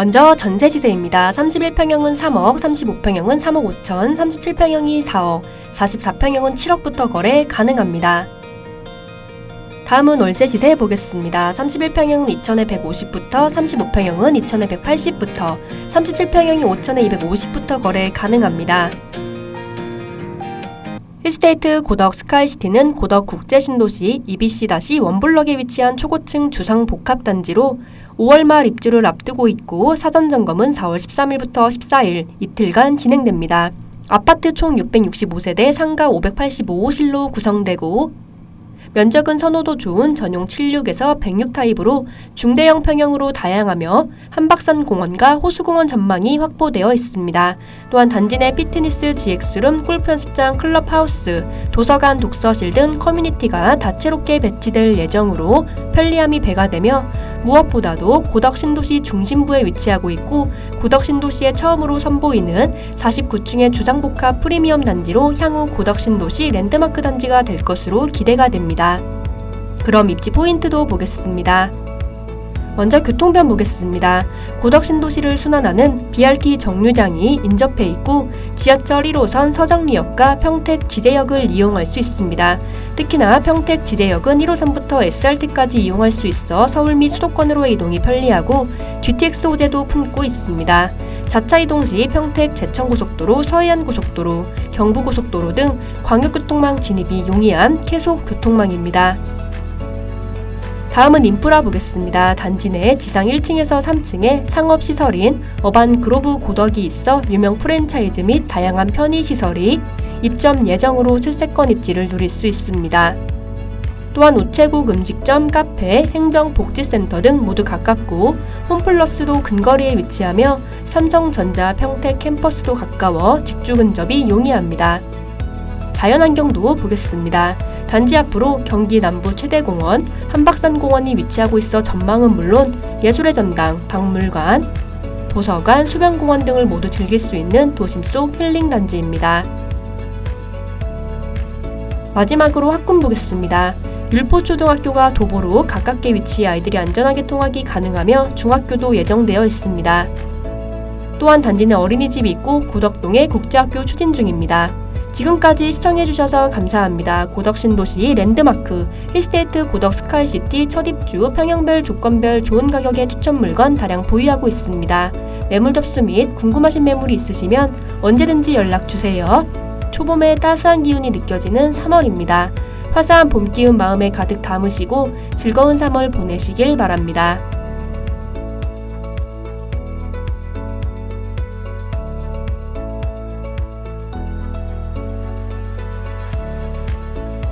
먼저 전세 시세입니다. 31평형은 3억, 35평형은 3억 5천, 37평형이 4억, 44평형은 7억부터 거래 가능합니다. 다음은 월세 시세 보겠습니다. 31평형은 2천에 150부터, 35평형은 2천에 180부터, 37평형이 5천에 250부터 거래 가능합니다. 힐스테이트 고덕 스카이시티는 고덕 국제신도시 EBC- 원블럭에 위치한 초고층 주상 복합단지로 5월 말 입주를 앞두고 있고 사전 점검은 4월 13일부터 14일 이틀간 진행됩니다. 아파트 총 665세대 상가 585호실로 구성되고 면적은 선호도 좋은 전용 76에서 106 타입으로 중대형 평형으로 다양하며 한박산 공원과 호수공원 전망이 확보되어 있습니다. 또한 단지 내 피트니스, GX룸, 골프 연습장, 클럽하우스, 도서관, 독서실 등 커뮤니티가 다채롭게 배치될 예정으로 편리함이 배가 되며 무엇보다도 고덕 신도시 중심부에 위치하고 있고 고덕 신도시에 처음으로 선보이는 49층의 주상복합 프리미엄 단지로 향후 고덕 신도시 랜드마크 단지가 될 것으로 기대가 됩니다. 그럼 입지 포인트도 보겠습니다. 먼저 교통편 보겠습니다. 고덕 신도시를 순환하는 BRT 정류장이 인접해 있고 지하철 1호선 서정리역과 평택 지제역을 이용할 수 있습니다. 특히나 평택 지제역은 1호선부터 SRT까지 이용할 수 있어 서울 및 수도권으로의 이동이 편리하고 GTX 호재도 품고 있습니다. 자차 이동 시 평택 제천고속도로, 서해안고속도로, 경부고속도로 등 광역교통망 진입이 용이한 계속 교통망입니다. 다음은 인프라 보겠습니다. 단지 내 지상 1층에서 3층에 상업시설인 어반 그로브 고덕이 있어 유명 프랜차이즈 및 다양한 편의시설이 입점 예정으로 실세권 입지를 누릴 수 있습니다. 또한 우체국 음식점, 카페, 행정복지센터 등 모두 가깝고 홈플러스도 근거리에 위치하며 삼성전자 평택 캠퍼스도 가까워 직주 근접이 용이합니다. 자연환경도 보겠습니다. 단지 앞으로 경기 남부 최대 공원 한박산 공원이 위치하고 있어 전망은 물론 예술의 전당, 박물관, 도서관, 수변공원 등을 모두 즐길 수 있는 도심 속 힐링 단지입니다. 마지막으로 학군 보겠습니다. 율포초등학교가 도보로 가깝게 위치해 아이들이 안전하게 통학이 가능하며 중학교도 예정되어 있습니다. 또한 단지 내 어린이집이 있고 고덕동에 국제학교 추진 중입니다. 지금까지 시청해주셔서 감사합니다. 고덕 신도시 랜드마크 힐스테이트 고덕 스카이시티 첫 입주 평형별 조건별 좋은 가격의 추천 물건 다량 보유하고 있습니다. 매물 접수 및 궁금하신 매물이 있으시면 언제든지 연락 주세요. 초봄의 따스한 기운이 느껴지는 3월입니다. 화사한 봄 기운 마음에 가득 담으시고 즐거운 3월 보내시길 바랍니다.